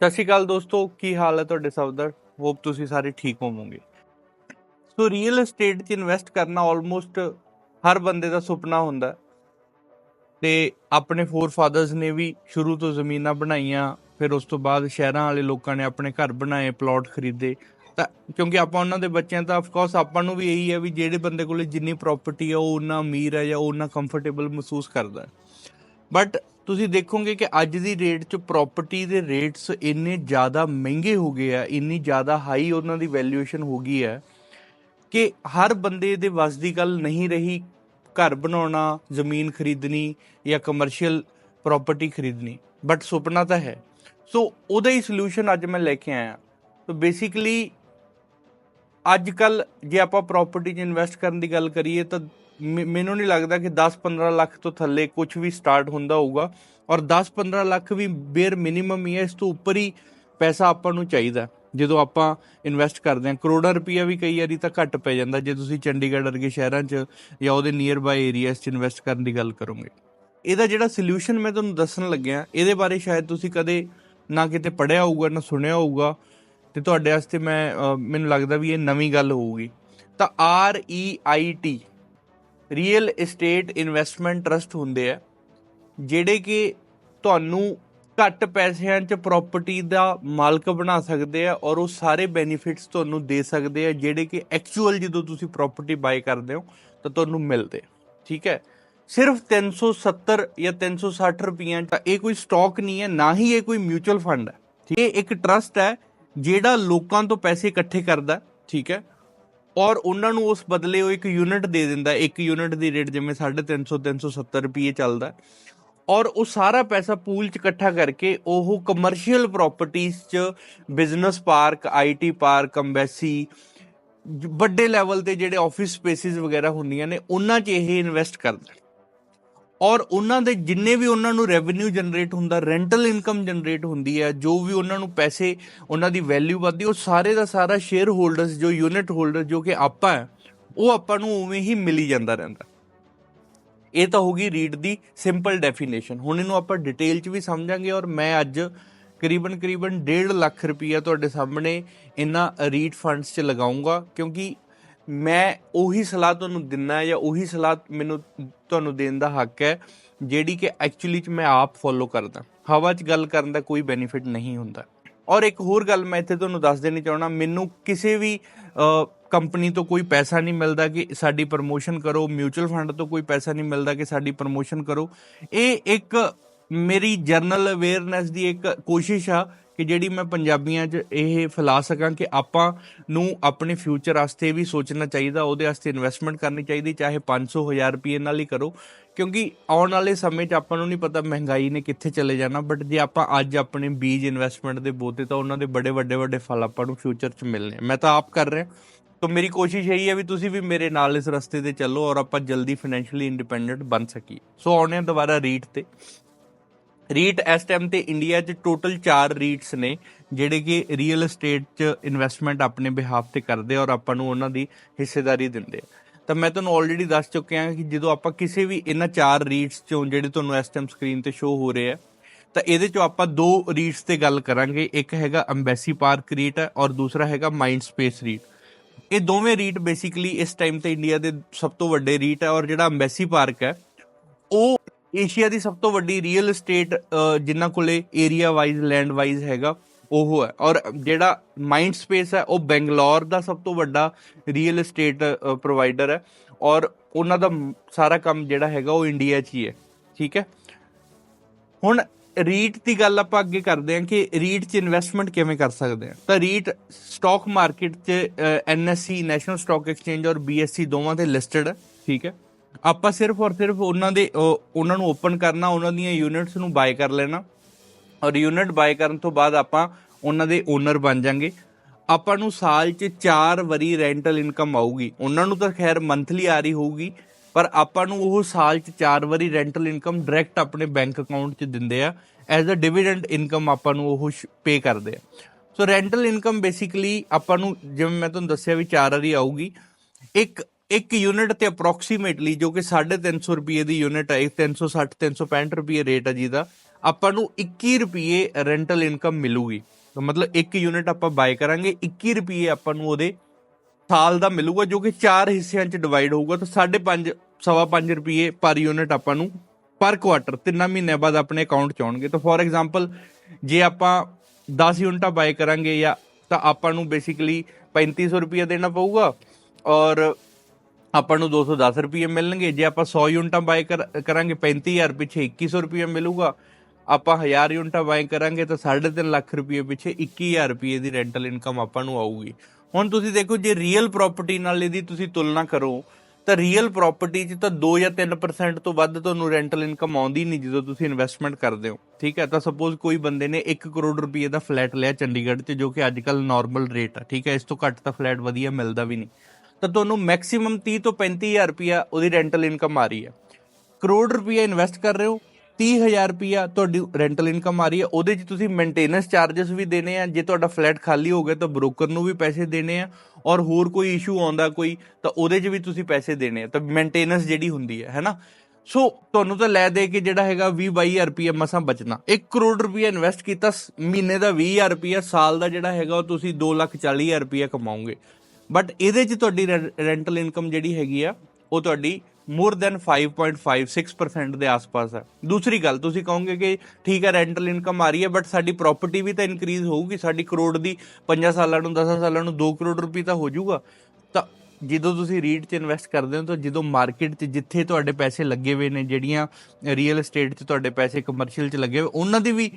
ਸਤਿ ਸ਼੍ਰੀ ਅਕਾਲ ਦੋਸਤੋ, ਕੀ ਹਾਲ ਹੈ ਤੁਹਾਡੇ ਸਭ ਦਾ? ਹੋਪ ਤੁਸੀਂ ਸਾਰੇ ਠੀਕ ਹੋਵੋਗੇ। ਸੋ ਰੀਅਲ ਏਸਟੇਟ 'ਚ ਇਨਵੈਸਟ ਕਰਨਾ ਆਲਮੋਸਟ ਹਰ ਬੰਦੇ ਦਾ ਸੁਪਨਾ ਹੁੰਦਾ ਹੈ। ਤੇ ਆਪਣੇ ਫੋਰ ਫਾਦਰਸ ਨੇ ਵੀ ਸ਼ੁਰੂ ਤੋਂ ਜ਼ਮੀਨਾਂ ਬਣਾਈਆਂ, ਫਿਰ ਉਸ ਤੋਂ ਬਾਅਦ ਸ਼ਹਿਰਾਂ ਵਾਲੇ ਲੋਕਾਂ ਨੇ ਆਪਣੇ ਘਰ ਬਣਾਏ ਪਲਾਟ ਖਰੀਦੇ। ਤਾਂ ਕਿਉਂਕਿ ਆਪਾਂ ਉਹਨਾਂ ਦੇ ਬੱਚਿਆਂ ਤਾਂ ਆਫ ਕੋਰਸ ਆਪਾਂ ਨੂੰ ਵੀ ਇਹੀ ਹੈ ਵੀ ਜਿਹੜੇ ਬੰਦੇ ਕੋਲੇ ਜਿੰਨੀ ਪ੍ਰਾਪਰਟੀ ਹੈ ਉਹ ਉਹਨਾਂ ਅਮੀਰ ਹੈ ਜਾਂ ਉਹ ਉਹਨਾਂ ਕੰਫਰਟੇਬਲ ਮਹਿਸੂਸ ਕਰਦਾ ਬਟ ਤੁਸੀਂ ਦੇਖੋਗੇ ਕਿ ਅੱਜ ਦੀ ਰੇਟ 'ਚ ਪ੍ਰਾਪਰਟੀ ਦੇ ਰੇਟਸ ਇੰਨੇ ਜ਼ਿਆਦਾ ਮਹਿੰਗੇ ਹੋ ਗਏ ਆ, ਇੰਨੀ ਜ਼ਿਆਦਾ ਹਾਈ ਉਹਨਾਂ ਦੀ ਵੈਲਿਊਏਸ਼ਨ ਹੋ ਗਈ ਹੈ ਕਿ ਹਰ ਬੰਦੇ ਦੇ ਵੱਸ ਦੀ ਗੱਲ ਨਹੀਂ ਰਹੀ ਘਰ ਬਣਾਉਣਾ, ਜ਼ਮੀਨ ਖਰੀਦਣੀ ਜਾਂ ਕਮਰਸ਼ੀਅਲ ਪ੍ਰਾਪਰਟੀ ਖਰੀਦਣੀ ਬਟ ਸੁਪਨਾ ਤਾਂ ਹੈ। ਸੋ ਉਹਦਾ ਹੀ ਸੋਲੂਸ਼ਨ ਅੱਜ ਮੈਂ ਲੈ ਕੇ ਆਇਆ। ਸੋ ਬੇਸਿਕਲੀ ਅੱਜ ਕੱਲ ਜੇ ਆਪਾਂ ਪ੍ਰਾਪਰਟੀ 'ਚ ਇਨਵੈਸਟ ਕਰਨ ਦੀ ਗੱਲ ਕਰੀਏ ਤਾਂ ਮੈਨੂੰ ਨਹੀਂ ਲੱਗਦਾ ਕਿ 10-15 ਲੱਖ ਤੋਂ ਥੱਲੇ ਕੁਝ ਵੀ ਸਟਾਰਟ ਹੁੰਦਾ ਹੋਊਗਾ ਔਰ 10-15 ਲੱਖ ਵੀ ਬੇਰ ਮਿਨੀਮਮ ਹੀ ਹੈ, ਇਸ ਤੋਂ ਉੱਪਰ ਹੀ ਪੈਸਾ ਆਪਾਂ ਨੂੰ ਚਾਹੀਦਾ ਜਦੋਂ ਆਪਾਂ ਇਨਵੈਸਟ ਕਰਦੇ ਹਾਂ, ਕਰੋੜਾਂ ਰੁਪਈਆ ਵੀ ਕਈ ਵਾਰੀ ਤਾਂ ਘੱਟ ਪੈ ਜਾਂਦਾ, ਜੇ ਤੁਸੀਂ ਚੰਡੀਗੜ੍ਹ ਵਰਗੇ ਸ਼ਹਿਰਾਂ 'ਚ ਜਾਂ ਉਹਦੇ ਨੀਅਰ ਬਾਈ ਏਰੀਆਜ਼ 'ਚ ਇਨਵੈਸਟ ਕਰਨ ਦੀ ਗੱਲ ਕਰੋਗੇ। ਇਹਦਾ ਜਿਹੜਾ ਸੋਲੂਸ਼ਨ ਮੈਂ ਤੁਹਾਨੂੰ ਦੱਸਣ ਲੱਗਿਆ, ਇਹਦੇ ਬਾਰੇ ਸ਼ਾਇਦ ਤੁਸੀਂ ਕਦੇ ਨਾ ਕਿਤੇ ਪੜਿਆ ਹੋਊਗਾ, ਨਾ ਸੁਣਿਆ ਹੋਊਗਾ, ਤੇ ਤੁਹਾਡੇ ਵਾਸਤੇ ਮੈਂ ਮੈਨੂੰ ਲੱਗਦਾ ਵੀ ਇਹ ਨਵੀਂ ਗੱਲ ਹੋਊਗੀ। ਤਾਂ R E I T real estate investment trust ਹੁੰਦੇ ਆ, ਜਿਹੜੇ ਕਿ ਤੁਹਾਨੂੰ ਘੱਟ ਪੈਸਿਆਂ 'ਚ ਪ੍ਰਾਪਰਟੀ ਦਾ ਮਾਲਕ ਬਣਾ ਸਕਦੇ ਆ ਔਰ ਉਹ ਸਾਰੇ ਬੈਨੀਫਿਟਸ ਤੁਹਾਨੂੰ ਦੇ ਸਕਦੇ ਆ, ਜਿਹੜੇ ਕਿ ਐਕਚੁਅਲ ਜਦੋਂ ਤੁਸੀਂ ਪ੍ਰਾਪਰਟੀ ਬਾਈ ਕਰਦੇ ਹੋ, ਤਾਂ ਤੁਹਾਨੂੰ ਮਿਲਦੇ ਠੀਕ ਹੈ? ਸਿਰਫ 370 ਜਾਂ 360 ਰੁਪਈਆਂ 'ਚ ਇਹ ਕੋਈ ਸਟਾਕ ਨਹੀਂ ਹੈ, ਨਾ ਹੀ ਇਹ ਕੋਈ ਮਿਊਚੁਅਲ ਫੰਡ ਹੈ, ਠੀਕ ਹੈ? ਇਹ ਇੱਕ ਟਰਸਟ ਹੈ, ਜਿਹੜਾ ਲੋਕਾਂ ਤੋਂ ਪੈਸੇ ਇਕੱਠੇ ਕਰਦਾ, ਠੀਕ ਹੈ? ਔਰ ਉਹਨਾਂ ਨੂੰ ਉਸ ਬਦਲੇ ਉਹ ਇੱਕ ਯੂਨਿਟ ਦੇ ਦਿੰਦਾ ਇੱਕ ਯੂਨਿਟ ਦੀ ਰੇਟ ਜਿਵੇਂ 350 370 ਰੁਪਏ ਚੱਲਦਾ ਔਰ ਉਹ ਸਾਰਾ ਪੈਸਾ ਪੂਲ ਚ ਇਕੱਠਾ ਕਰਕੇ ਉਹ ਕਮਰਸ਼ੀਅਲ ਪ੍ਰਾਪਰਟੀਆਂ ਚ business park IT park Embassy ਵੱਡੇ ਲੈਵਲ ਤੇ ਜਿਹੜੇ ਆਫਿਸ ਸਪੇਸਿਸ ਵਗੈਰਾ ਹੁੰਦੀਆਂ ਨੇ, ਉਹਨਾਂ 'ਚ ਇਹ ਇਨਵੈਸਟ ਕਰਦਾ ਔਰ ਉਹਨਾਂ ਦੇ ਜਿੰਨੇ ਵੀ ਉਹਨਾਂ ਨੂੰ ਰੈਵਨਿਊ ਜਨਰੇਟ ਹੁੰਦਾ ਰੈਂਟਲ ਇਨਕਮ ਜਨਰੇਟ ਹੁੰਦੀ ਹੈ, ਜੋ ਵੀ ਉਹਨਾਂ ਨੂੰ ਪੈਸੇ, ਉਹਨਾਂ ਦੀ ਵੈਲਿਊ ਵੱਧਦੀ, ਉਹ ਸਾਰੇ ਦਾ ਸਾਰਾ ਸ਼ੇਅਰ ਹੋਲਡਰਸ ਜੋ ਯੂਨਿਟ ਹੋਲਡਰ ਜੋ ਕਿ ਆਪਾਂ ਹੈ, ਉਹ ਆਪਾਂ ਨੂੰ ਉਵੇਂ ਹੀ ਮਿਲੀ ਜਾਂਦਾ ਰਹਿੰਦਾ ਇਹ ਤਾਂ ਹੋਗੀ ਰੀਡ ਦੀ ਸਿੰਪਲ ਡੈਫੀਨੇਸ਼ਨ ਹੁਣ ਇਹਨੂੰ ਆਪਾਂ ਡਿਟੇਲ ਚ ਵੀ ਸਮਝਾਂਗੇ ਔਰ ਮੈਂ ਅੱਜ ਕਰੀਬਨ ਕਰੀਬਨ 1.5 ਲੱਖ ਰੁਪਈਆ ਤੁਹਾਡੇ ਸਾਹਮਣੇ ਇਹਨਾਂ ਰੀਟ ਫੰਡਸ 'ਚ ਲਗਾਉਂਗਾ ਕਿਉਂਕਿ ਮੈਂ ਉਹੀ ਸਲਾਹ ਤੁਹਾਨੂੰ ਦਿੰਨਾ ਜਾਂ ਉਹੀ ਸਲਾਹ ਮੈਨੂੰ ਤੁਹਾਨੂੰ ਦੇਣ ਦਾ ਹੱਕ ਹੈ, ਜਿਹੜੀ ਕਿ ਐਕਚੁਅਲੀ ਚ ਮੈਂ ਆਪ ਫੋਲੋ ਕਰਦਾ। ਹਵਾ 'ਚ ਗੱਲ ਕਰਨ ਦਾ ਕੋਈ ਬੈਨੀਫਿਟ ਨਹੀਂ ਹੁੰਦਾ। ਔਰ ਇੱਕ ਹੋਰ ਗੱਲ ਮੈਂ ਇੱਥੇ ਤੁਹਾਨੂੰ ਦੱਸ ਦੇਣੀ ਚਾਹਣਾ ਮੈਨੂੰ ਕਿਸੇ ਵੀ ਕੰਪਨੀ ਤੋਂ ਕੋਈ ਪੈਸਾ ਨਹੀਂ ਮਿਲਦਾ ਕਿ ਸਾਡੀ ਪ੍ਰਮੋਸ਼ਨ ਕਰੋ ਮਿਊਚੁਅਲ ਫੰਡ ਤੋਂ ਕੋਈ ਪੈਸਾ ਨਹੀਂ ਮਿਲਦਾ ਕਿ ਸਾਡੀ ਪ੍ਰਮੋਸ਼ਨ ਕਰੋ। ਇਹ ਇੱਕ ਮੇਰੀ ਜਰਨਲ ਅਵੇਅਰਨੈਸ ਦੀ ਇੱਕ ਕੋਸ਼ਿਸ਼ ਆ ਕਿ ਜਿਹੜੀ ਮੈਂ ਪੰਜਾਬੀਆਂ 'ਚ ਇਹ ਫੈਲਾ ਸਕਾਂ ਕਿ ਆਪਾਂ ਨੂੰ ਆਪਣੇ ਫਿਊਚਰ ਵਾਸਤੇ ਵੀ ਸੋਚਣਾ ਚਾਹੀਦਾ, ਉਹਦੇ ਵਾਸਤੇ ਇਨਵੈਸਟਮੈਂਟ ਕਰਨੀ ਚਾਹੀਦੀ, ਚਾਹੇ 500 1000 ਰੁਪਏ ਨਾਲ ਹੀ ਕਰੋ। ਕਿਉਂਕਿ ਆਉਣ ਵਾਲੇ ਸਮੇਂ 'ਚ ਆਪਾਂ ਨੂੰ ਨਹੀਂ ਪਤਾ ਮਹਿੰਗਾਈ ਨੇ ਕਿੱਥੇ ਚਲੇ ਜਾਣਾ ਬਟ ਜੇ ਆਪਾਂ ਅੱਜ ਆਪਣੇ ਬੀਜ ਇਨਵੈਸਟਮੈਂਟ ਦੇ ਬੋਤੇ ਤਾਂ ਉਹਨਾਂ ਦੇ ਬੜੇ ਵੱਡੇ ਵੱਡੇ ਫਲ ਆਪਾਂ ਨੂੰ ਫਿਊਚਰ 'ਚ ਮਿਲਣੇ ਮੈਂ ਤਾਂ ਆਪ ਕਰ ਰਿਹਾ। ਤਾਂ ਮੇਰੀ ਕੋਸ਼ਿਸ਼ ਇਹੀ ਹੈ ਵੀ ਤੁਸੀਂ ਵੀ ਮੇਰੇ ਨਾਲ ਇਸ ਰਸਤੇ ਤੇ ਚੱਲੋ ਔਰ ਆਪਾਂ ਜਲਦੀ ਫਾਈਨੈਂਸ਼ੀਅਲੀ ਇੰਡੀਪੈਂਡੈਂਟ ਬਣ ਸਕੀਏ। ਸੋ ਆਉਣੇ ਆ ਦੁਬਾਰਾ ਰੀਟ ਤੇ। ਰੀਟ ਇਸ ਟਾਈਮ ਤੇ ਇੰਡੀਆ 'ਚ ਟੋਟਲ 4 ਰੀਟਸ ਨੇ, ਜਿਹੜੇ ਕਿ ਰੀਅਲ ਏਸਟੇਟ 'ਚ ਇਨਵੈਸਟਮੈਂਟ ਆਪਣੇ ਬਿਹਾਫ ਤੇ ਕਰਦੇ ਔਰ ਆਪਾਂ ਨੂੰ ਉਹਨਾਂ ਦੀ ਹਿੱਸੇਦਾਰੀ ਦਿੰਦੇ ਆ। ਤਾਂ ਮੈਂ ਤੁਹਾਨੂੰ ਆਲਰੇਡੀ ਦੱਸ ਚੁੱਕਿਆ ਕਿ ਜਦੋਂ ਆਪਾਂ ਕਿਸੇ ਵੀ ਇਹਨਾਂ 4 ਰੀਟਸ 'ਚੋਂ ਜਿਹੜੇ ਤੁਹਾਨੂੰ ਇਸ ਟਾਈਮ ਸਕਰੀਨ ਤੇ ਸ਼ੋ ਹੋ ਰਹੇ ਆ, ਤਾਂ ਇਹਦੇ 'ਚੋਂ ਆਪਾਂ ਦੋ ਰੀਟਸ ਤੇ ਗੱਲ ਕਰਾਂਗੇ। ਇੱਕ ਹੈਗਾ ਅੰਬੈਸੀ ਪਾਰਕ ਰੀਟ ਹੈ ਔਰ ਦੂਸਰਾ ਹੈਗਾ ਮਾਈਂਡ ਸਪੇਸ ਰੀਟ ਇਹ ਦੋਵੇਂ ਰੀਟ ਬੇਸਿਕਲੀ ਇਸ ਟਾਈਮ ਤੇ ਇੰਡੀਆ ਦੇ ਸਭ ਤੋਂ ਵੱਡੇ ਰੀਟ ਹੈ ਔਰ ਜਿਹੜਾ ਅੰਬੈਸੀ ਪਾਰਕ ਹੈ, ਉਹ ਏਸ਼ੀਆ ਦੀ ਸਭ ਤੋਂ ਵੱਡੀ ਰੀਅਲ ਏਸਟੇਟ ਜਿਨ੍ਹਾਂ ਕੋਲੇ ਏਰੀਆ ਵਾਈਜ਼ ਲੈਂਡ ਵਾਈਜ਼ ਹੈਗਾ, ਉਹ ਹੈ। ਔਰ ਜਿਹੜਾ ਮਾਈਂਡ ਸਪੇਸ ਹੈ, ਉਹ ਬੈਂਗਲੌਰ ਦਾ ਸਭ ਤੋਂ ਵੱਡਾ ਰੀਅਲ ਏਸਟੇਟ ਪ੍ਰੋਵਾਈਡਰ ਹੈ। ਔਰ ਉਹਨਾਂ ਦਾ ਸਾਰਾ ਕੰਮ ਜਿਹੜਾ ਹੈਗਾ, ਉਹ ਇੰਡੀਆ 'ਚ ਹੀ ਹੈ। ਠੀਕ ਹੈ? ਹੁਣ ਰੀਟ ਦੀ ਗੱਲ ਆਪਾਂ ਅੱਗੇ ਕਰਦੇ ਹਾਂ ਕਿ ਰੀਟ 'ਚ ਇਨਵੈਸਟਮੈਂਟ ਕਿਵੇਂ ਕਰ ਸਕਦੇ ਹਾਂ। ਤਾਂ ਰੀਟ ਸਟਾਕ ਮਾਰਕੀਟ 'ਚ ਐਨਐਸਸੀ ਨੈਸ਼ਨਲ ਸਟਾਕ ਐਕਸਚੇਂਜ ਔਰ ਬੀਐਸਸੀ ਦੋਵਾਂ ਤੇ ਲਿਸਟਡ ਹੈ। ਠੀਕ ਹੈ? ਆਪਾਂ ਸਿਰਫ ਔਰ ਸਿਰਫ ਉਹਨਾਂ ਦੇ ਉਹਨਾਂ ਨੂੰ ਓਪਨ ਕਰਨਾ, ਉਹਨਾਂ ਦੀਆਂ ਯੂਨਿਟਸ ਨੂੰ ਬਾਏ ਕਰ ਲੈਣਾ। ਔਰ ਯੂਨਿਟ ਬਾਏ ਕਰਨ ਤੋਂ ਬਾਅਦ ਆਪਾਂ ਉਹਨਾਂ ਦੇ ਓਨਰ ਬਣ ਜਾਾਂਗੇ। ਆਪਾਂ ਨੂੰ ਸਾਲ 'ਚ 4 ਵਾਰੀ ਰੈਂਟਲ ਇਨਕਮ ਆਊਗੀ। ਉਹਨਾਂ ਨੂੰ ਤਾਂ ਖੈਰ ਮੰਥਲੀ ਆ ਰਹੀ ਹੋਊਗੀ, ਪਰ ਆਪਾਂ ਨੂੰ ਉਹ ਸਾਲ 'ਚ 4 ਵਾਰੀ ਰੈਂਟਲ ਇਨਕਮ ਡਾਇਰੈਕਟ ਆਪਣੇ ਬੈਂਕ ਅਕਾਊਂਟ 'ਚ ਦਿੰਦੇ ਆ। ਐਜ਼ ਅ ਡਿਵੀਡੈਂਡ ਇਨਕਮ ਆਪਾਂ ਨੂੰ ਉਹ ਪੇ ਕਰਦੇ ਆ। ਸੋ ਰੈਂਟਲ ਇਨਕਮ ਬੇਸਿਕਲੀ ਆਪਾਂ ਨੂੰ, ਜਿਵੇਂ ਮੈਂ ਤੁਹਾਨੂੰ ਦੱਸਿਆ ਵੀ 4 ਵਾਰੀ ਆਊਗੀ, ਇੱਕ ਇੱਕ ਯੂਨਿਟ ਤੇ ਅਪਰੋਕਸੀਮੇਟਲੀ ਜੋ ਕਿ 350 ਰੁਪਏ ਦੀ ਯੂਨਿਟ ਹੈ 360 365 ਰੁਪਏ ਰੇਟ ਹੈ ਜਿਹਦਾ, ਆਪਾਂ ਨੂੰ 21 ਰੁਪਏ ਰੈਂਟਲ ਇਨਕਮ ਮਿਲੂਗੀ। ਤਾਂ ਮਤਲਬ ਇੱਕ ਯੂਨਿਟ ਆਪਾਂ ਬਾਏ ਕਰਾਂਗੇ 21 ਰੁਪਏ ਆਪਾਂ ਨੂੰ ਉਹਦੇ ਸਾਲ ਦਾ ਮਿਲੂਗਾ, ਜੋ ਕਿ ਚਾਰ ਹਿੱਸਿਆਂ 'ਚ ਡਿਵਾਈਡ ਹੋਊਗਾ, ਤਾਂ 5.5 ਸਵਾ 5 ਰੁਪਏ ਪਰ ਯੂਨਿਟ ਆਪਾਂ ਨੂੰ ਪਰ ਕੁਆਟਰ ਤਿੰਨਾਂ ਮਹੀਨਿਆਂ ਬਾਅਦ ਆਪਣੇ ਅਕਾਊਂਟ 'ਚ ਆਉਣਗੇ। ਤਾਂ ਫੋਰ ਐਗਜ਼ਾਮਪਲ ਜੇ ਆਪਾਂ 10 ਯੂਨਿਟਾਂ ਬਾਏ ਕਰਾਂਗੇ ਜਾਂ ਤਾਂ ਆਪਾਂ ਨੂੰ ਬੇਸਿਕਲੀ 3500 ਰੁਪਏ ਦੇਣਾ ਪਊਗਾ ਔਰ ਆਪਾਂ ਨੂੰ 210 ਰੁਪਏ ਮਿਲਣਗੇ। ਜੇ ਆਪਾਂ 100 ਯੂਨਿਟਾਂ ਬਾਏ ਕਰਾਂਗੇ 35000 ਪਿੱਛੇ 2100 ਰੁਪਏ ਮਿਲੂਗਾ। ਆਪਾਂ 1000 ਯੂਨਿਟਾਂ ਬਾਏ ਕਰਾਂਗੇ ਤਾਂ 3.5 ਲੱਖ ਰੁਪਏ ਪਿੱਛੇ 21000 ਰੁਪਏ ਦੀ ਰੈਂਟਲ ਇਨਕਮ ਆਪਾਂ ਨੂੰ ਆਊਗੀ। ਹੁਣ ਤੁਸੀਂ ਦੇਖੋ, ਜੇ ਰੀਅਲ ਪ੍ਰਾਪਰਟੀ ਨਾਲ ਇਹਦੀ ਤੁਸੀਂ ਤੁਲਨਾ ਕਰੋ, ਤਾਂ ਰੀਅਲ ਪ੍ਰਾਪਰਟੀ 'ਚ ਤਾਂ 2 ਜਾਂ 3% ਤੋਂ ਵੱਧ ਤੁਹਾਨੂੰ ਰੈਂਟਲ ਇਨਕਮ ਆਉਂਦੀ ਨਹੀਂ ਜਦੋਂ ਤੁਸੀਂ ਇਨਵੈਸਟਮੈਂਟ ਕਰਦੇ ਹੋ। ਠੀਕ ਹੈ, ਤਾਂ ਸਪੋਜ਼ ਕੋਈ ਬੰਦੇ ਨੇ 1 ਕਰੋੜ ਰੁਪਏ ਦਾ ਫਲੈਟ ਲਿਆ ਚੰਡੀਗੜ੍ਹ 'ਚ, ਜੋ ਕਿ ਅੱਜ ਕੱਲ ਨਾਰਮਲ ਰੇਟ ਆ। ਠੀਕ ਹੈ, ਇਸ ਤੋਂ ਘੱਟ ਤਾਂ ਫਲੈਟ ਵਧੀਆ ਮਿਲਦਾ ਵੀ ਨਹੀਂ। ਤਾਂ ਤੁਹਾਨੂੰ ਮੈਕਸਿਮਮ 30 ਤੋਂ 35000 ਰੁਪਿਆ ਉਹਦੀ ਰੈਂਟਲ ਇਨਕਮ ਆ ਰਹੀ ਹੈ। ਕਰੋੜ ਰੁਪਏ ਇਨਵੈਸਟ ਕਰ ਰਹੇ ਹੋ 30000 ਰੁਪਿਆ ਤੁਹਾਡੀ ਰੈਂਟਲ ਇਨਕਮ ਆ ਰਹੀ ਹੈ। ਉਹਦੇ 'ਚ ਤੁਸੀਂ ਮੇਨਟੇਨੈਂਸ ਚਾਰजेस ਵੀ ਦੇਣੇ ਆ। ਜੇ ਤੁਹਾਡਾ ਫਲੈਟ ਖਾਲੀ ਹੋ ਗਿਆ ਤਾਂ ਬ੍ਰੋਕਰ ਨੂੰ ਵੀ ਪੈਸੇ ਦੇਣੇ ਆ। ਔਰ ਹੋਰ ਕੋਈ ਇਸ਼ੂ ਆਉਂਦਾ ਕੋਈ, ਤਾਂ ਉਹਦੇ 'ਚ ਵੀ ਤੁਸੀਂ ਪੈਸੇ ਦੇਣੇ ਆ। ਤਾਂ ਮੇਨਟੇਨੈਂਸ ਜਿਹੜੀ ਹੁੰਦੀ ਹੈ, ਹੈਨਾ? ਸੋ ਤੁਹਾਨੂੰ ਤਾਂ ਲੈ ਦੇ ਕੇ ਜਿਹੜਾ ਹੈਗਾ 20 22000 ਰੁਪਏ ਮਸਾਂ ਬਚਣਾ। 1 ਕਰੋੜ ਰੁਪਏ ਇਨਵੈਸਟ ਕੀਤਾ ਮਹੀਨੇ ਦਾ 20000 ਰੁਪਏ ਸਾਲ ਦਾ ਜਿਹੜਾ ਹੈਗਾ, ਉਹ ਤੁਸੀਂ 240000 ਰੁਪਏ ਕਮਾਓਗੇ। ਬਟ ਇਹਦੇ 'ਚ ਤੁਹਾਡੀ ਰੈਂਟਲ ਇਨਕਮ ਜਿਹੜੀ ਹੈਗੀ ਆ, ਉਹ ਤੁਹਾਡੀ ਮੋਰ ਦੈਨ 5.56% ਦੇ ਆਸ-ਪਾਸ ਆ। ਦੂਸਰੀ ਗੱਲ, ਤੁਸੀਂ ਕਹੋਗੇ ਕਿ ਠੀਕ ਹੈ ਰੈਂਟਲ ਇਨਕਮ ਆ ਰਹੀ ਹੈ ਬਟ ਸਾਡੀ ਪ੍ਰਾਪਰਟੀ ਵੀ ਤਾਂ ਇਨਕਰੀਜ਼ ਹੋਊਗੀ। ਸਾਡੀ ਕਰੋੜ ਦੀ 5 ਸਾਲਾਂ ਨੂੰ 10 ਸਾਲਾਂ ਨੂੰ 2 ਕਰੋੜ ਰੁਪਏ ਤਾਂ ਹੋ ਜਾਊਗਾ। ਤਾਂ ਜਦੋਂ ਤੁਸੀਂ ਰੀਟ 'ਚ ਇਨਵੈਸਟ ਕਰਦੇ ਹੋ, ਤਾਂ ਜਦੋਂ ਮਾਰਕੀਟ 'ਚ ਜਿੱਥੇ ਤੁਹਾਡੇ ਪੈਸੇ ਲੱਗੇ ਹੋਏ ਨੇ, ਜਿਹੜੀਆਂ ਰੀਅਲ ਏਸਟੇਟ 'ਚ ਤੁਹਾਡੇ ਪੈਸੇ ਕਮਰਸ਼ੀਅਲ 'ਚ ਲੱਗੇ ਹੋਏ, ਉਹਨਾਂ ਦੀ ਵੀ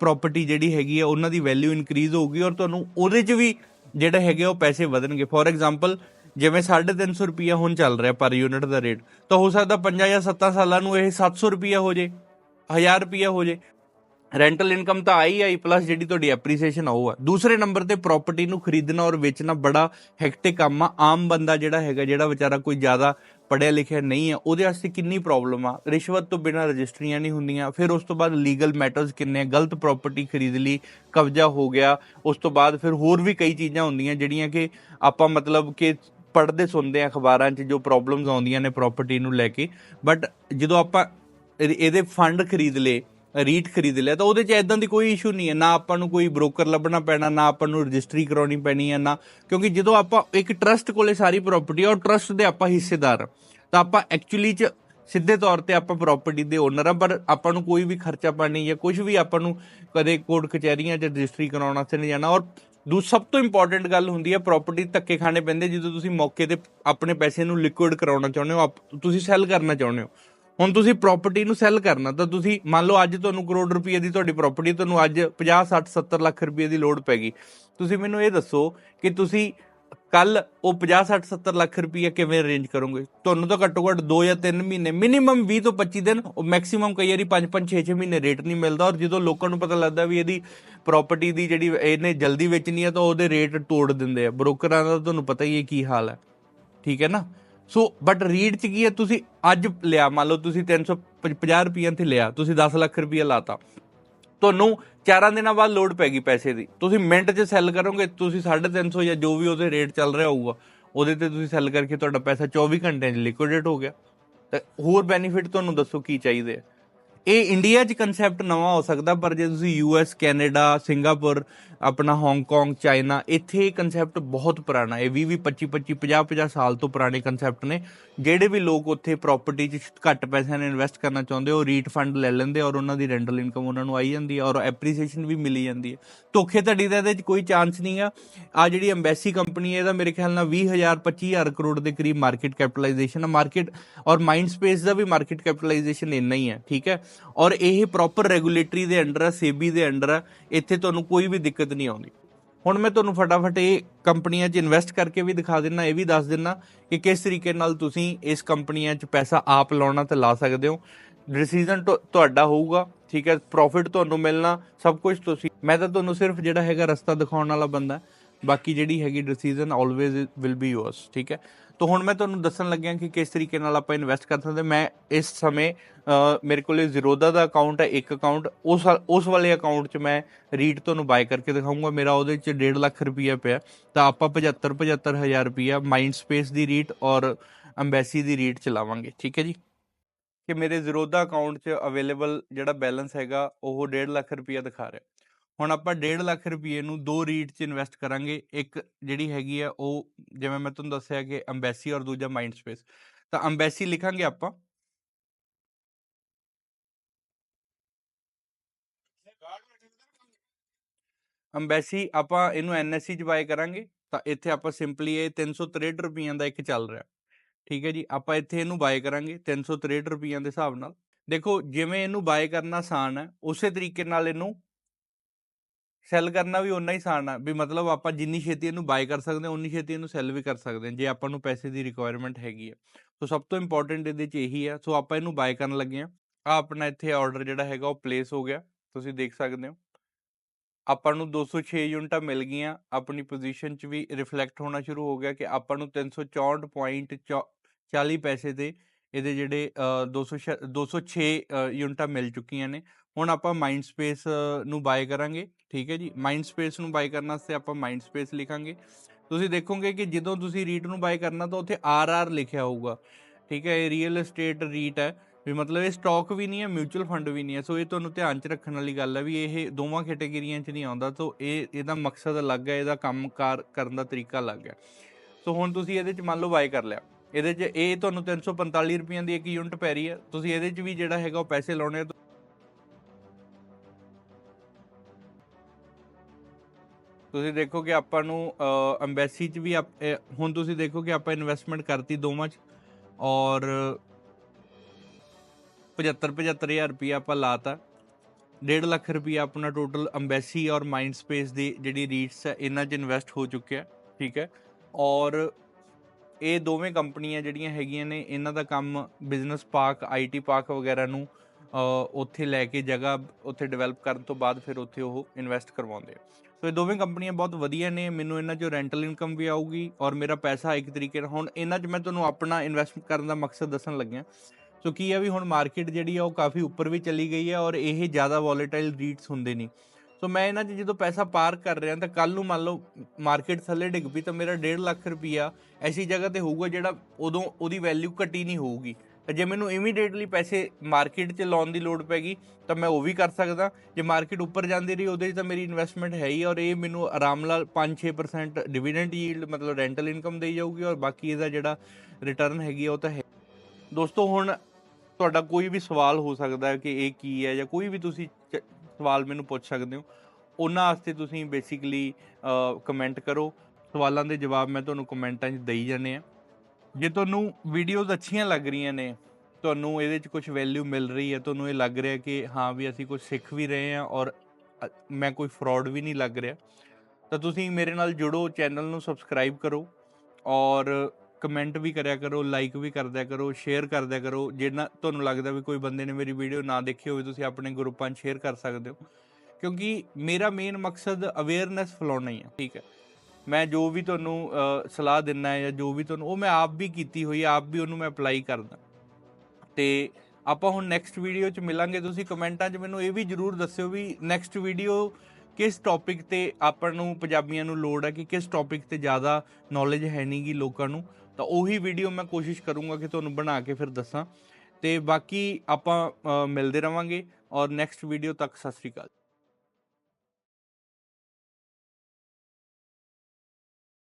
ਪ੍ਰਾਪਰਟੀ ਜਿਹੜੀ ਹੈਗੀ ਆ, ਉਹਨਾਂ ਦੀ ਵੈਲਿਊ ਇਨਕਰੀਜ਼ ਹੋਊਗੀ ਔਰ ਤੁਹਾਨੂੰ ਉਹਦੇ 'ਚ ਵੀ ਜਿਹੜੇ ਹੈਗੇ ਆ, ਉਹ ਪੈਸੇ ਵਧਣਗੇ। ਫੋਰ ਐਗਜ਼ਾਮਪਲ ਜਿਵੇਂ 350 ਰੁਪਿਆ ਹੁਣ ਚੱਲ ਰਿਹਾ ਪਰ ਯੂਨਿਟ ਦਾ ਰੇਟ ਤਾਂ ਹੋ ਸਕਦਾ 5 ਜਾਂ 7 ਸਾਲਾਂ ਨੂੰ ਇਹ 700 ਰੁਪਿਆ ਹੋ ਜੇ 1000 ਰੁਪਿਆ ਹੋ ਜੇ। ਰੈਂਟਲ ਇਨਕਮ ਤਾਂ ਆਈ ਆਈ ਪਲੱਸ ਜਿਹੜੀ ਤੁਹਾਡੀ ਐਪਰੀਸੀਏਸ਼ਨ ਆਊ ਆ। ਦੂਸਰੇ ਨੰਬਰ ਤੇ ਪ੍ਰਾਪਰਟੀ ਨੂੰ ਖਰੀਦਣਾ ਔਰ ਵੇਚਣਾ ਬੜਾ ਹੈਕਟਿਕ ਕੰਮ ਆ। ਆਮ ਬੰਦਾ ਜਿਹੜਾ ਹੈਗਾ, ਜਿਹੜਾ ਵਿਚਾਰਾ ਕੋਈ ਜ਼ਿਆਦਾ ਪੜਿਆ ਲਿਖਿਆ ਨਹੀਂ ਆ ਉਹਦੇ ਵਾਸਤੇ ਕਿੰਨੀ ਪ੍ਰੋਬਲਮ ਆ? ਰਿਸ਼ਵਤ ਤੋਂ ਬਿਨਾਂ ਰਜਿਸਟਰੀਆਂ ਨਹੀਂ ਹੁੰਦੀਆਂ, ਫਿਰ ਉਸ ਤੋਂ ਬਾਅਦ ਲੀਗਲ ਮੈਟਰਸ ਕਿੰਨੇ ਆ? ਗਲਤ ਪ੍ਰਾਪਰਟੀ ਖਰੀਦ ਲਈ ਕਬਜ਼ਾ ਹੋ ਗਿਆ, ਉਸ ਤੋਂ ਬਾਅਦ ਫਿਰ ਹੋਰ ਵੀ ਕਈ ਚੀਜ਼ਾਂ ਹੁੰਦੀਆਂ ਜਿਹੜੀਆਂ ਕਿ ਆਪਾਂ ਮਤਲਬ ਕਿ ਪੜ੍ਹਦੇ ਸੁਣਦੇ ਆ ਅਖਬਾਰਾਂ 'ਚ, ਜੋ ਪ੍ਰੋਬਲਮਸ ਆਉਂਦੀਆਂ ਨੇ ਪ੍ਰਾਪਰਟੀ ਨੂੰ ਲੈ ਕੇ ਬਟ ਜਦੋਂ ਆਪਾਂ ਇਹਦੇ ਫੰਡ ਖਰੀਦ ਲਏ ਰੀਟ ਖਰੀਦ ਲਿਆ, ਤਾਂ ਉਹਦੇ 'ਚ ਐਦਾਂ ਦੀ ਕੋਈ ਇਸ਼ੂ ਨਹੀਂ ਹੈ। ਨਾ ਆਪਾਂ ਨੂੰ ਕੋਈ ਬ੍ਰੋਕਰ ਲੱਭਣਾ ਪੈਣਾ, ਨਾ ਆਪਾਂ ਨੂੰ ਰਜਿਸਟਰੀ ਕਰਾਉਣੀ ਪੈਣੀ ਹੈ, ਨਾ। ਕਿਉਂਕਿ ਜਦੋਂ ਆਪਾਂ ਇੱਕ ਟਰਸਟ ਕੋਲੇ ਸਾਰੀ ਪ੍ਰਾਪਰਟੀ ਔਰ ਟਰਸਟ ਦੇ ਆਪਾਂ ਹਿੱਸੇਦਾਰ ਤਾਂ ਆਪਾਂ ਐਕਚੁਅਲੀ 'ਚ ਸਿੱਧੇ ਤੌਰ ਤੇ ਆਪਾਂ ਪ੍ਰਾਪਰਟੀ ਦੇ ਓਨਰ ਆ ਪਰ ਆਪਾਂ ਨੂੰ ਕੋਈ ਵੀ ਖਰਚਾ ਪਾਣੀ ਜਾਂ ਕੁਝ ਵੀ ਆਪਾਂ ਨੂੰ ਕਦੇ ਕੋਰਟ ਕਚਹਿਰੀਆਂ 'ਚ ਰਜਿਸਟਰੀ ਕਰਾਉਣ ਵਾਸਤੇ ਨਹੀਂ ਜਾਣਾ। ਔਰ ਦੂ, ਸਭ ਤੋਂ ਇੰਪੋਰਟੈਂਟ ਗੱਲ ਹੁੰਦੀ ਹੈ ਪ੍ਰਾਪਰਟੀ ਧੱਕੇ ਖਾਣੇ ਪੈਂਦੇ, ਜਦੋਂ ਤੁਸੀਂ ਮੌਕੇ ਤੇ ਆਪਣੇ ਪੈਸੇ ਨੂੰ ਲਿਕੁਇਡ ਕਰਾਉਣਾ ਚਾਹੁੰਦੇ ਹੋ, ਆਪ- ਤੁਸੀਂ ਸੈੱਲ ਕਰਨਾ ਚਾਹੁੰਦੇ ਹੋ। ਹੁਣ ਤੁਸੀਂ ਪ੍ਰਾਪਰਟੀ ਨੂੰ ਸੈੱਲ ਕਰਨਾ, ਤਾਂ ਤੁਸੀਂ ਮੰਨ ਲਓ ਅੱਜ ਤੁਹਾਨੂੰ ਕਰੋੜ ਰੁਪਏ ਦੀ ਤੁਹਾਡੀ ਪ੍ਰਾਪਰਟੀ ਤੁਹਾਨੂੰ ਅੱਜ 50 60 70 ਲੱਖ ਰੁਪਏ ਦੀ ਲੋੜ ਪੈ ਗਈ। ਤੁਸੀਂ ਮੈਨੂੰ ਇਹ ਦੱਸੋ ਕਿ ਤੁਸੀਂ ਕੱਲ ਉਹ 50 60 70 ਲੱਖ ਰੁਪਏ ਕਿਵੇਂ ਅਰੇਂਜ ਕਰੋਗੇ? ਤੁਹਾਨੂੰ ਤਾਂ ਘੱਟੋ ਘੱਟ 2 ਜਾਂ 3 ਮਹੀਨੇ ਮਿਨੀਮਮ 20 ਤੋਂ 25 ਦਿਨ, ਉਹ ਮੈਕਸਿਮਮ ਕਈ ਵਾਰੀ 5 5 6 6 ਮਹੀਨੇ ਰੇਟ ਨਹੀਂ ਮਿਲਦਾ ਔਰ ਜਦੋਂ ਲੋਕਾਂ ਨੂੰ ਪਤਾ ਲੱਗਦਾ ਵੀ ਇਹਦੀ ਪ੍ਰਾਪਰਟੀ ਦੀ ਜਿਹੜੀ ਇਹਨੇ ਜਲਦੀ ਵੇਚਣੀ ਹੈ ਤਾਂ ਉਹਦੇ ਰੇਟ ਤੋੜ ਦਿੰਦੇ ਆ। ਬ੍ਰੋਕਰਾਂ ਦਾ ਤੁਹਾਨੂੰ ਪਤਾ ਹੀ ਹੈ ਕੀ ਹਾਲ ਹੈ। ਠੀਕ ਹੈ ਨਾ? ਸੋ ਬਟ ਰੀਡ ਚ ਕੀ ਹੈ? ਤੁਸੀਂ ਅੱਜ ਲਿਆ, ਮੰਨ ਲਓ ਤੁਸੀਂ 350 ਰੁਪਈਆਂ ਤੇ ਲਿਆ, ਤੁਸੀਂ 10 ਲੱਖ ਰੁਪਈਆ ਲਾਤਾ। ਤੁਹਾਨੂੰ ਚਾਰਾਂ ਦਿਨਾਂ ਬਾਅਦ ਲੋਡ ਪੈ ਗਈ ਪੈਸੇ ਦੀ। ਤੁਸੀਂ ਮਿੰਟ 'ਚ ਸੈੱਲ ਕਰੋਗੇ, ਤੁਸੀਂ 350 ਜਾਂ ਜੋ ਵੀ ਉਹਦੇ ਰੇਟ ਚੱਲ ਰਿਹਾ ਹੋਊਗਾ, ਉਹਦੇ ਤੇ ਤੁਸੀਂ ਸੈੱਲ ਕਰਕੇ ਤੁਹਾਡਾ ਪੈਸਾ 24 ਘੰਟਿਆਂ 'ਚ ਲਿਕੁਇਡੇਟ ਹੋ ਗਿਆ। ਤਾਂ ਹੋਰ ਬੈਨੀਫਿਟ ਤੁਹਾਨੂੰ ਦੱਸੋ ਕੀ ਚਾਹੀਦੇ ਆ। ਇਹ ਇੰਡੀਆ 'ਚ ਕਨਸੈਪਟ ਨਵਾਂ ਹੋ ਸਕਦਾ, ਪਰ ਜੇ ਤੁਸੀਂ ਯੂਐਸ ਕੈਨੇਡਾ ਸਿੰਗਾਪੁਰ ਆਪਣਾ ਹਾਂਗਕਾਂਗ ਚਾਈਨਾ ਇੱਥੇ ਇਹ ਕਨਸੈਪਟ ਬਹੁਤ ਪੁਰਾਣਾ ਹੈ। 20 20 25 25 50 50 ਸਾਲ ਤੋਂ ਪੁਰਾਣੇ ਕਨਸੈਪਟ ਨੇ। ਜਿਹੜੇ ਵੀ ਲੋਕ ਉੱਥੇ ਪ੍ਰਾਪਰਟੀ 'ਚ ਘੱਟ ਪੈਸਿਆਂ ਨਾਲ ਇਨਵੈਸਟ ਕਰਨਾ ਚਾਹੁੰਦੇ ਉਹ ਰੀਟ ਫੰਡ ਲੈ ਲੈਂਦੇ ਔਰ ਉਹਨਾਂ ਦੀ ਰੈਂਟਲ ਇਨਕਮ ਉਹਨਾਂ ਨੂੰ ਆਈ ਜਾਂਦੀ ਹੈ ਔਰ ਐਪਰੀਸੀਏਸ਼ਨ ਵੀ ਮਿਲੀ ਜਾਂਦੀ ਹੈ ਧੋਖੇਧੜੀ ਦਾ ਇਹਦੇ 'ਚ ਕੋਈ ਚਾਂਸ ਨਹੀਂ ਆ। ਆ ਜਿਹੜੀ ਐਮਬੈਸੀ ਕੰਪਨੀ ਹੈ, ਇਹਦਾ ਮੇਰੇ ਖਿਆਲ ਨਾਲ 20000 25000 ਕਰੋੜ ਦੇ ਕਰੀਬ ਮਾਰਕੀਟ ਕੈਪੀਟਲਾਈਜੇਸ਼ਨ ਹੈ ਮਾਰਕੀਟ ਔਰ ਮਾਈਂਡ ਸਪੇਸ ਦਾ ਵੀ ਮਾਰਕੀਟ ਕੈਪੀਟਲਾਈਜੇਸ਼ਨ ਇੰਨਾ ਹੀ ਹੈ ਠੀਕ ਹੈ? ਔਰ ਇਹ ਪ੍ਰੋਪਰ ਰੈਗੂਲੇਟਰੀ ਦੇ ਅੰਡਰ ਆ ਸੇਬੀ ਦੇ ਅੰਡਰ ਆ। ਇੱਥੇ ਤੁਹਾਨੂੰ ਕੋਈ ਵੀ ਦਿੱਕਤ ਨਹੀਂ ਆਉਂਦੀ। ਹੁਣ ਮੈਂ ਤੁਹਾਨੂੰ ਫਟਾਫਟ ਇਹ ਕੰਪਨੀਆਂ 'ਚ ਇਨਵੈਸਟ ਕਰਕੇ ਵੀ ਦਿਖਾ ਦਿੰਨਾ, ਇਹ ਵੀ ਦੱਸ ਦਿੰਨਾ ਕਿ ਕਿਸ ਤਰੀਕੇ ਨਾਲ ਤੁਸੀਂ ਇਸ ਕੰਪਨੀਆਂ 'ਚ ਪੈਸਾ ਆਪ ਲਾਉਣਾ ਤੇ ਲਾ ਸਕਦੇ ਹੋ। ਡਿਸੀਜਨ ਤੁਹਾਡਾ ਹੋਊਗਾ, ਠੀਕ ਹੈ? ਪ੍ਰੋਫਿਟ ਤੁਹਾਨੂੰ ਮਿਲਣਾ, ਸਭ ਕੁਝ ਤੁਸੀਂ, ਮੈਂ ਤਾਂ ਤੁਹਾਨੂੰ ਸਿਰਫ ਜਿਹੜਾ ਹੈਗਾ ਰਸਤਾ ਦਿਖਾਉਣ ਵਾਲਾ ਬੰਦਾ, ਬਾਕੀ ਜਿਹੜੀ ਹੈਗੀ decision always will be yours ਠੀਕ ਹੈ? ਤਾਂ ਹੁਣ ਮੈਂ ਤੁਹਾਨੂੰ ਦੱਸਣ ਲੱਗਿਆ ਕਿ ਕਿਸ ਤਰੀਕੇ ਨਾਲ ਆਪਾਂ ਇਨਵੈਸਟ ਕਰ ਸਕਦੇ ਮੈਂ ਇਸ ਸਮੇਂ ਮੇਰੇ ਕੋਲੇ ਜ਼ੀਰੋਦਾ ਦਾ ਅਕਾਊਂਟ ਹੈ, ਇੱਕ ਅਕਾਊਂਟ ਉਸ ਉਸ ਵਾਲੇ ਅਕਾਊਂਟ 'ਚ ਮੈਂ ਰੀਟ ਤੁਹਾਨੂੰ ਬਾਏ ਕਰਕੇ ਦਿਖਾਊਂਗਾ। ਮੇਰਾ ਉਹਦੇ 'ਚ 1.5 ਲੱਖ ਰੁਪਈਆ ਪਿਆ। ਤਾਂ ਆਪਾਂ 75 75000 ਰੁਪਈਆ ਮਾਈਂਡ ਸਪੇਸ ਦੀ ਰੀਟ ਔਰ ਅੰਬੈਸੀ ਦੀ ਰੀਟ ਚਲਾਵਾਂਗੇ ਠੀਕ ਹੈ ਜੀ? ਕਿ ਮੇਰੇ ਜ਼ੀਰੋਦਾ ਅਕਾਊਂਟ 'ਚ ਅਵੇਲੇਬਲ ਜਿਹੜਾ ਬੈਲੈਂਸ ਹੈਗਾ, ਉਹ 1.5 ਲੱਖ ਰੁਪਇਆ ਦਿਖਾ ਰਿਹਾ। ਹੁਣ ਆਪਾਂ 1.5 ਲੱਖ ਰੁਪਏ ਨੂੰ ਦੋ ਰੀਟ 'ਚ ਇਨਵੈਸਟ ਕਰਾਂਗੇ, ਇੱਕ ਜਿਹੜੀ ਹੈਗੀ ਆ ਉਹ ਜਿਵੇਂ ਮੈਂ ਤੁਹਾਨੂੰ ਦੱਸਿਆ ਕਿ ਅੰਬੈਸੀ ਔਰ ਦੂਜਾ ਮਾਈਂਡ ਸਪੇਸ ਤਾਂ ਅੰਬੈਸੀ ਲਿਖਾਂਗੇ ਆਪਾਂ। ਅੰਬੈਸੀ ਆਪਾਂ ਇਹਨੂੰ ਐਨਐਸਸੀ ਚ ਬਾਏ ਕਰਾਂਗੇ, ਤਾਂ ਇੱਥੇ ਆਪਾਂ ਸਿੰਪਲੀ ਇਹ 363 ਰੁਪਈਆਂ ਦਾ ਇੱਕ ਚੱਲ ਰਿਹਾ। ਠੀਕ ਹੈ ਜੀ, ਆਪਾਂ ਇੱਥੇ ਇਹਨੂੰ ਬਾਏ ਕਰਾਂਗੇ 363 ਰੁਪਈਆਂ ਦੇ ਹਿਸਾਬ ਨਾਲ। ਦੇਖੋ, ਜਿਵੇਂ ਇਹਨੂੰ ਬਾਏ ਕਰਨਾ ਆਸਾਨ ਹੈ, ਉਸੇ ਤਰੀਕੇ ਨਾਲ ਇਹਨੂੰ ਸੈਲ ਕਰਨਾ ਵੀ ਉਨਾ ਹੀ ਆਸਾਨ ਹੈ ਵੀ ਮਤਲਬ ਆਪਾਂ ਜਿੰਨੀ ਛੇਤੀ ਇਹਨੂੰ ਬਾਏ ਕਰ ਸਕਦੇ ਹਾਂ ਉਨੀ ਛੇਤੀ ਇਹਨੂੰ ਸੈਲ ਵੀ ਕਰ ਸਕਦੇ ਹਾਂ, ਜੇ ਆਪਾਂ ਨੂੰ ਪੈਸੇ ਦੀ ਰਿਕੁਆਇਰਮੈਂਟ ਹੈਗੀ ਹੈ ਸੋ ਸਭ ਤੋਂ ਇੰਪੋਰਟੈਂਟ ਇਹਦੇ 'ਚ ਇਹੀ ਆ, ਸੋ ਆਪਾਂ ਇਹਨੂੰ ਬਾਏ ਕਰਨ ਲੱਗੇ ਹਾਂ। ਆ ਆਪਣਾ ਇੱਥੇ ਆਰਡਰ ਜਿਹੜਾ ਹੈਗਾ ਉਹ ਪਲੇਸ ਹੋ ਗਿਆ, ਤੁਸੀਂ ਦੇਖ ਸਕਦੇ ਹੋ। ਆਪਾਂ ਨੂੰ 206 ਯੂਨਿਟਾਂ ਮਿਲ ਗਈਆਂ, ਆਪਣੀ ਪੋਜੀਸ਼ਨ 'ਚ ਵੀ ਰਿਫਲੈਕਟ ਹੋਣਾ ਸ਼ੁਰੂ ਹੋ ਗਿਆ ਕਿ ਆਪਾਂ ਨੂੰ 364.40 ਪੈਸੇ 'ਤੇ ਇਹਦੇ ਜਿਹੜੇ 200 206 ਯੂਨਿਟਾਂ ਮਿਲ ਚੁੱਕੀਆਂ ਨੇ। ਹੁਣ ਆਪਾਂ ਮਾਈਂਡ ਸਪੇਸ ਨੂੰ ਬਾਏ ਕਰਾਂਗੇ, ਠੀਕ ਹੈ ਜੀ? ਮਾਈਂਡ ਸਪੇਸ ਨੂੰ ਬਾਏ ਕਰਨ ਵਾਸਤੇ ਆਪਾਂ ਮਾਈਂਡ ਸਪੇਸ ਲਿਖਾਂਗੇ। ਤੁਸੀਂ ਦੇਖੋਗੇ ਕਿ ਜਦੋਂ ਤੁਸੀਂ ਰੀਟ ਨੂੰ ਬਾਏ ਕਰਨਾ ਤਾਂ ਉੱਥੇ ਆਰ ਆਰ ਲਿਖਿਆ ਹੋਊਗਾ, ਠੀਕ ਹੈ? ਇਹ ਰੀਅਲ ਏਸਟੇਟ ਰੀਟ ਹੈ। ਵੀ ਮਤਲਬ ਇਹ ਸਟਾਕ ਵੀ ਨਹੀਂ ਹੈ, ਮਿਊਚੁਅਲ ਫੰਡ ਵੀ ਨਹੀਂ ਹੈ। ਸੋ ਇਹ ਤੁਹਾਨੂੰ ਧਿਆਨ 'ਚ ਰੱਖਣ ਵਾਲੀ ਗੱਲ ਹੈ ਵੀ ਇਹ ਦੋਵਾਂ ਕੈਟੇਗਰੀਆਂ 'ਚ ਨਹੀਂ ਆਉਂਦਾ, ਸੋ ਇਹ, ਇਹਦਾ ਮਕਸਦ ਅਲੱਗ ਹੈ, ਇਹਦਾ ਕੰਮਕਾਰ ਕਰਨ ਦਾ ਤਰੀਕਾ ਅਲੱਗ ਹੈ। ਸੋ ਹੁਣ ਤੁਸੀਂ ਇਹਦੇ 'ਚ ਮੰਨ ਲਓ ਬਾਏ ਕਰ ਲਿਆ। ਇਹਦੇ 'ਚ ਇਹ ਤੁਹਾਨੂੰ 345 ਰੁਪਈਆਂ ਦੀ ਇੱਕ ਯੂਨਿਟ ਪੈ ਰਹੀ ਹੈ। ਤੁਸੀਂ ਇਹਦੇ 'ਚ ਵੀ ਜਿਹੜਾ ਹੈਗਾ ਉਹ ਪੈਸੇ ਲਾਉਣੇ ਆ। ਤੁਸੀਂ ਦੇਖੋ ਕਿ ਆਪਾਂ ਨੂੰ ਐਮਬੈਸੀ 'ਚ ਵੀ ਆਪ- ਹੁਣ ਤੁਸੀਂ ਦੇਖੋ ਕਿ ਆਪਾਂ ਇਨਵੈਸਟਮੈਂਟ ਕਰਤੀ ਦੋਵਾਂ 'ਚ। ਔਰ 75 75000 ਰੁਪਈਆ ਆਪਾਂ ਲਾਤਾ। 1.5 ਲੱਖ ਰੁਪਈਆ ਆਪਣਾ ਟੋਟਲ ਐਮਬੈਸੀ ਔਰ ਮਾਈਂਡ ਸਪੇਸ ਦੀ ਜਿਹੜੀ ਰੀਟਸ ਹੈ, ਇਹਨਾਂ 'ਚ ਇਨਵੈਸਟ ਹੋ ਚੁੱਕਿਆ, ਠੀਕ ਹੈ। ਔਰ ਇਹ ਦੋਵੇਂ ਕੰਪਨੀਆਂ ਜਿਹੜੀਆਂ ਹੈਗੀਆਂ ਨੇ, ਇਹਨਾਂ ਦਾ ਕੰਮ ਬਿਜ਼ਨਸ ਪਾਰਕ ਆਈਟੀ ਪਾਰਕ ਵਗੈਰਾ ਨੂੰ ਉੱਥੇ ਲੈ ਕੇ ਜਗ੍ਹਾ ਉੱਥੇ ਡਿਵੈਲਪ ਕਰਨ ਤੋਂ ਬਾਅਦ ਫਿਰ ਉੱਥੇ ਉਹ ਇਨਵੈਸਟ ਕਰਵਾਉਂਦੇ ਆ। ਸੋ ਇਹ ਦੋਵੇਂ ਕੰਪਨੀਆਂ ਬਹੁਤ ਵਧੀਆ ਨੇ, ਮੈਨੂੰ ਇਹਨਾਂ 'ਚੋਂ ਰੈਂਟਲ ਇਨਕਮ ਵੀ ਆਊਗੀ ਔਰ ਮੇਰਾ ਪੈਸਾ ਇੱਕ ਤਰੀਕੇ ਨਾਲ, ਹੁਣ ਇਹਨਾਂ 'ਚ ਮੈਂ ਤੁਹਾਨੂੰ ਆਪਣਾ ਇਨਵੈਸਟ ਕਰਨ ਦਾ ਮਕਸਦ ਦੱਸਣ ਲੱਗਿਆ। ਸੋ ਕੀ ਹੈ ਵੀ ਹੁਣ ਮਾਰਕੀਟ ਜਿਹੜੀ ਆ ਉਹ ਕਾਫੀ ਉੱਪਰ ਵੀ ਚਲੀ ਗਈ ਹੈ ਔਰ ਇਹ ਜ਼ਿਆਦਾ ਵੋਲੇਟਾਈਲ ਰੀਟਸ ਹੁੰਦੇ ਨਹੀਂ। ਸੋ ਮੈਂ ਇਹਨਾਂ 'ਚ ਜਦੋਂ ਪੈਸਾ ਪਾਰ ਕਰ ਰਿਹਾ, ਤਾਂ ਕੱਲ ਨੂੰ ਮੰਨ ਲਓ ਮਾਰਕੀਟ ਥੱਲੇ ਡਿੱਗ ਪਈ, ਤਾਂ ਮੇਰਾ 1.5 ਲੱਖ ਰੁਪਈਆ ਐਸੀ ਜਗ੍ਹਾ ਤੇ ਹੋਊਗਾ ਜਿਹੜਾ ਉਦੋਂ ਉਹਦੀ ਵੈਲਿਊ ਘਟੀ ਨਹੀਂ ਹੋਊਗੀ। ਤਾਂ ਜੇ ਮੈਨੂੰ ਇਮੀਡੀਏਟਲੀ ਪੈਸੇ ਮਾਰਕੀਟ 'ਚ ਲਾਉਣ ਦੀ ਲੋੜ ਪੈਗੀ ਤਾਂ ਮੈਂ ਉਹ ਵੀ ਕਰ ਸਕਦਾ। ਜੇ ਮਾਰਕੀਟ ਉੱਪਰ ਜਾਂਦੀ ਰਹੀ, ਉਹਦੇ 'ਚ ਤਾਂ ਮੇਰੀ ਇਨਵੈਸਟਮੈਂਟ ਹੈ ਹੀ, ਔਰ ਇਹ ਮੈਨੂੰ ਆਰਾਮ ਨਾਲ 5-6% ਡਿਵੀਡੈਂਡ ਯੀਲਡ ਮਤਲਬ ਰੈਂਟਲ ਇਨਕਮ ਦੇਈ ਜਾਊਗੀ, ਔਰ ਬਾਕੀ ਇਹਦਾ ਜਿਹੜਾ ਰਿਟਰਨ ਹੈਗੀ ਆ, ਉਹ ਤਾਂ ਹੈ। ਦੋਸਤੋ, ਹੁਣ ਤੁਹਾਡਾ ਕੋਈ ਵੀ ਸਵਾਲ ਹੋ ਸਕਦਾ ਹੈ ਕਿ ਇਹ ਕੀ ਹੈ, ਜਾਂ ਕੋਈ ਵੀ ਤੁਸੀਂ ਚ- ਸਵਾਲ ਮੈਨੂੰ ਪੁੱਛ ਸਕਦੇ ਹੋ। ਉਹਨਾਂ ਵਾਸਤੇ ਤੁਸੀਂ ਬੇਸਿਕਲੀ ਕਮੈਂਟ ਕਰੋ। ਸਵਾਲਾਂ ਦੇ ਜਵਾਬ ਮੈਂ ਤੁਹਾਨੂੰ ਕਮੈਂਟਾਂ 'ਚ ਦੇਈ ਜਾਂਦੇ ਆ ਜੇ ਤੁਹਾਨੂੰ ਵੀਡੀਓਜ਼ ਅੱਛੀਆਂ ਲੱਗ ਰਹੀਆਂ ਨੇ, ਤੁਹਾਨੂੰ ਇਹਦੇ 'ਚ ਕੁਝ ਵੈਲਿਊ ਮਿਲ ਰਹੀ ਹੈ, ਤੁਹਾਨੂੰ ਇਹ ਲੱਗ ਰਿਹਾ ਕਿ ਹਾਂ ਵੀ ਅਸੀਂ ਕੁਝ ਸਿੱਖ ਵੀ ਰਹੇ ਹਾਂ ਔਰ ਮੈਂ ਕੋਈ ਫਰਾਡ ਵੀ ਨਹੀਂ ਲੱਗ ਰਿਹਾ, ਤਾਂ ਤੁਸੀਂ ਮੇਰੇ ਨਾਲ ਜੁੜੋ ਚੈਨਲ ਨੂੰ ਸਬਸਕ੍ਰਾਈਬ ਕਰੋ ਔਰ ਕਮੈਂਟ ਵੀ ਕਰਿਆ ਕਰੋ ਲਾਈਕ ਵੀ ਕਰਦਿਆ ਕਰੋ ਸ਼ੇਅਰ ਕਰਦਿਆ ਕਰੋ। ਜਿੰਨਾ ਤੁਹਾਨੂੰ ਲੱਗਦਾ ਵੀ ਕੋਈ ਬੰਦੇ ਨੇ ਮੇਰੀ ਵੀਡੀਓ ਨਾ ਦੇਖੀ ਹੋਵੇ, ਤੁਸੀਂ ਆਪਣੇ ਗਰੁੱਪਾਂ 'ਚ ਸ਼ੇਅਰ ਕਰ ਸਕਦੇ ਹੋ। ਕਿਉਂਕਿ ਮੇਰਾ ਮੇਨ ਮਕਸਦ ਅਵੇਅਰਨੈਸ ਫੈਲਾਉਣਾ ਹੀ ਹੈ। ਠੀਕ ਹੈ। ਮੈਂ ਜੋ ਵੀ ਤੁਹਾਨੂੰ ਸਲਾਹ ਦਿੰਨਾ ਹੈ ਜਾਂ ਜੋ ਵੀ ਤੁਹਾਨੂੰ, ਉਹ ਮੈਂ ਆਪ ਵੀ ਕੀਤੀ ਹੋਈ ਆਪ ਵੀ ਉਹਨੂੰ ਮੈਂ ਅਪਲਾਈ ਕਰਦਾ। ਤੇ ਆਪਾਂ ਹੁਣ ਨੈਕਸਟ ਵੀਡੀਓ 'ਚ ਮਿਲਾਂਗੇ। ਤੁਸੀਂ ਕਮੈਂਟਾਂ 'ਚ ਮੈਨੂੰ ਇਹ ਵੀ ਜਰੂਰ ਦੱਸਿਓ ਵੀ ਨੈਕਸਟ ਵੀਡੀਓ ਕਿਸ ਟੌਪਿਕ ਤੇ ਆਪਾਂ ਨੂੰ ਪੰਜਾਬੀਆਂ ਨੂੰ ਲੋੜ ਹੈ ਕਿ ਕਿਸ ਟੌਪਿਕ ਤੇ ਜ਼ਿਆਦਾ ਨੌਲੇਜ ਹੈ ਨਹੀਂਗੀ ਲੋਕਾਂ ਨੂੰ। ਤਾਂ ਉਹੀ ਵੀਡੀਓ ਮੈਂ ਕੋਸ਼ਿਸ਼ ਕਰੂੰਗਾ ਕਿ ਤੁਹਾਨੂੰ ਬਣਾ ਕੇ ਫਿਰ ਦੱਸਾਂ। ਤੇ ਬਾਕੀ ਆਪਾਂ ਮਿਲਦੇ ਰਵਾਂਗੇ ਔਰ ਨੈਕਸਟ ਵੀਡੀਓ ਤੱਕ, ਸਤਿ ਸ਼੍ਰੀ ਅਕਾਲ।